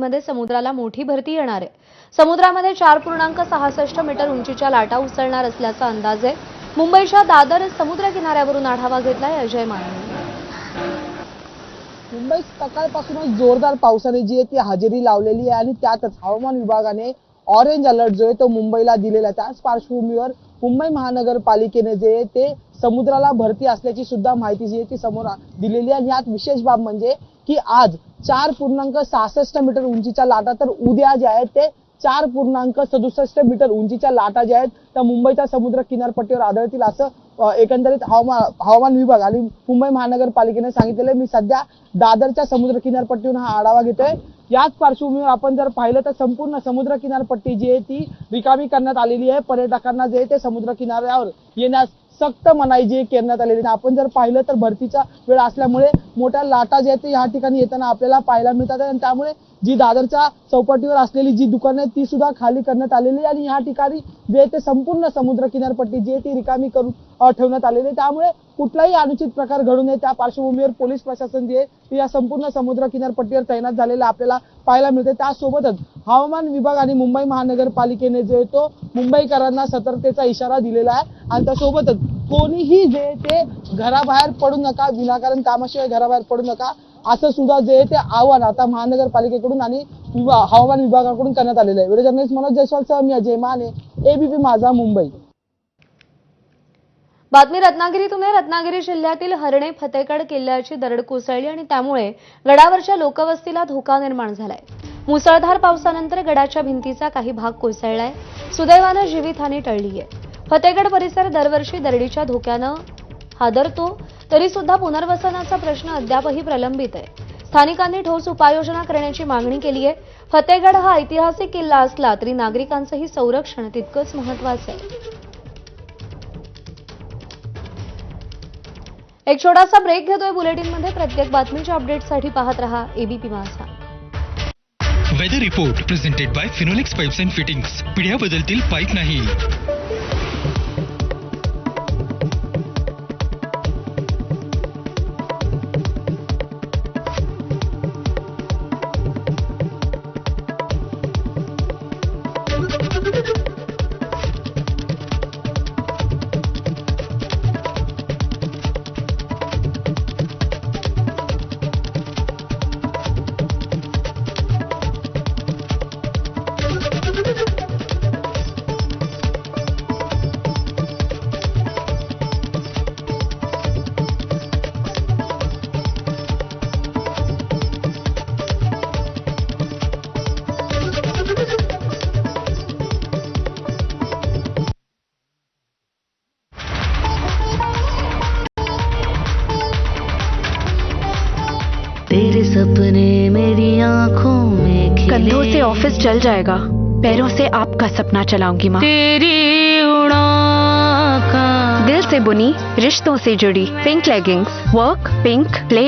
मध्ये समुद्राला मोठी भरती येणार आहे. समुद्रामध्ये चार पूर्णांक सहासष्ट मीटर उंचीच्या लाटा उसळणार असल्याचा अंदाज आहे. मुंबईच्या दादर समुद्र किनाऱ्यावरून आढावा घेतलाय अजय माने मुंबईत सकाळपासूनच जोरदार पावसाने जी आहे ती हजेरी लावलेली आहे आणि त्यातच हवामान विभागाने ऑरेंज अलर्ट जो आहे तो मुंबईला दिलेला आहे. त्याच पार्श्वभूमीवर मुंबई महानगरपालिकेने जे आहे ते समुद्राला भरती असल्याची सुद्धा माहिती जी आहे ती समोर दिलेली आहे. आणि यात विशेष बाब म्हणजे की आज चार पूर्णांक सहासष्ट मीटर उंचीच्या लाटा तर उद्या जे आहेत ते चार पूर्णांक सदुसष्ट मीटर उंचीच्या लाटा ज्या आहेत त्या मुंबईच्या समुद्र किनारपट्टीवर आढळतील असं एकंदरीत हवामान हवामान विभाग आणि मुंबई महानगरपालिकेने सांगितलेलं मी सध्या दादरच्या समुद्र किनारपट्टीवरून हा आढावा घेतोय. याच पार्श्वभूमीवर आपण जर पाहिलं तर संपूर्ण समुद्र किनारपट्टी जी आहे ती रिकामी करण्यात आलेली आहे. पर्यटकांना जे आहे ते समुद्र किनाऱ्यावर येण्यास सक्त मनाई जी करण्यात आलेली आहे. आपण जर पाहिलं तर भरतीचा वेळ असल्यामुळे मोठ्या लाटा ज्या आहेत ते या ठिकाणी येताना आपल्याला पाहायला मिळतात. आणि त्यामुळे जी दादरच्या चौपाटीवर असलेली जी दुकानं आहेत ती सुद्धा खाली करण्यात आलेली आहे. आणि या ठिकाणी जे ते संपूर्ण समुद्र किनारपट्टी जी ती रिकामी करून ठेवण्यात आलेली आहे. त्यामुळे कुठलाही अनुचित प्रकार घडू नये. त्या पार्श्वभूमीवर पोलीस प्रशासन जे या संपूर्ण समुद्र किनारपट्टीवर तैनात झालेलं आपल्याला पाहायला मिळते त्यासोबतच हवामान विभाग आणि मुंबई महानगरपालिकेने जे आहे तो मुंबईकरांना सतर्कतेचा इशारा दिलेला आहे. आणि त्यासोबतच कोणीही जे ते घराबाहेर पडू नका विनाकारण कामाशिवाय घराबाहेर पडू नका असं सुद्धा जे ते आव्हान आता महानगरपालिकेकडून आणि हवामान विभागाकडून करण्यात आलेलं आहे. व्हिडिओ जर्नलिस्ट मनोज जयस्वाल सह मी अजय माने एबीपी माझा मुंबई. बातमी रत्नागिरीतून तुम्ही रत्नागिरी जिल्ह्यातील हरणे फतेगड किल्ल्याची दरड कोसळली आणि त्यामुळे गडावरच्या लोकवस्तीला धोका निर्माण झालाय. मुसळधार पावसानंतर गडाच्या भिंतीचा काही भाग कोसळलाय. सुदैवानं जीवितहानी टळली आहे फतेगड परिसर दरवर्षी दरडीच्या धोक्यानं हादरतो तरी सुद्धा पुनर्वसनाचा प्रश्न अद्यापही प्रलंबित आहे. स्थानिकांनी ठोस उपाययोजना करण्याची मागणी केली आहे फतेगड हा ऐतिहासिक किल्ला असला तरी नागरिकांचंही संरक्षण तितकंच महत्वाचं आहे. एक छोटासा ब्रेक घेतोय. बुलेटिनमध्ये प्रत्येक बातमीच्या अपडेटसाठी पाहत रहा. ABP Majha. Weather report presented by Finolex pipes and fittings पिढ्या बदलतील पाईप नाही कंधों से ऑफ़िस चल जाएगा। पैरों से आपका सपना चलाऊँगी माँ। तेरी उड़ान दिल से बुनी रिश्तों से जुड़ी pink leggings work pink play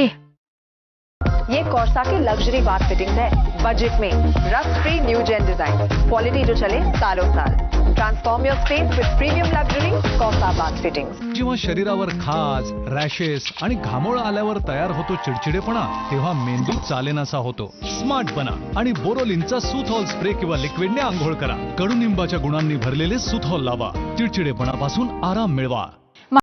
ये कौरसा की लग्जरी बार फिटिंग है। बजट में rust free new gen design quality जो चले सालों साल। Transform your space with premium luxury Corsa bath जेव्हा शरीरावर खाज रॅशेस आणि घामोळ आल्यावर तयार होतो चिडचिडेपणा तेव्हा मेंदू चालेनासा होतो. स्मार्ट बना आणि बोरोलिनचा सुथॉल स्प्रे किंवा लिक्विडने आंघोळ करा. कडुनिंबाच्या गुणांनी भरलेले सुथॉल लावा. चिडचिडेपणापासून आराम मिळवा.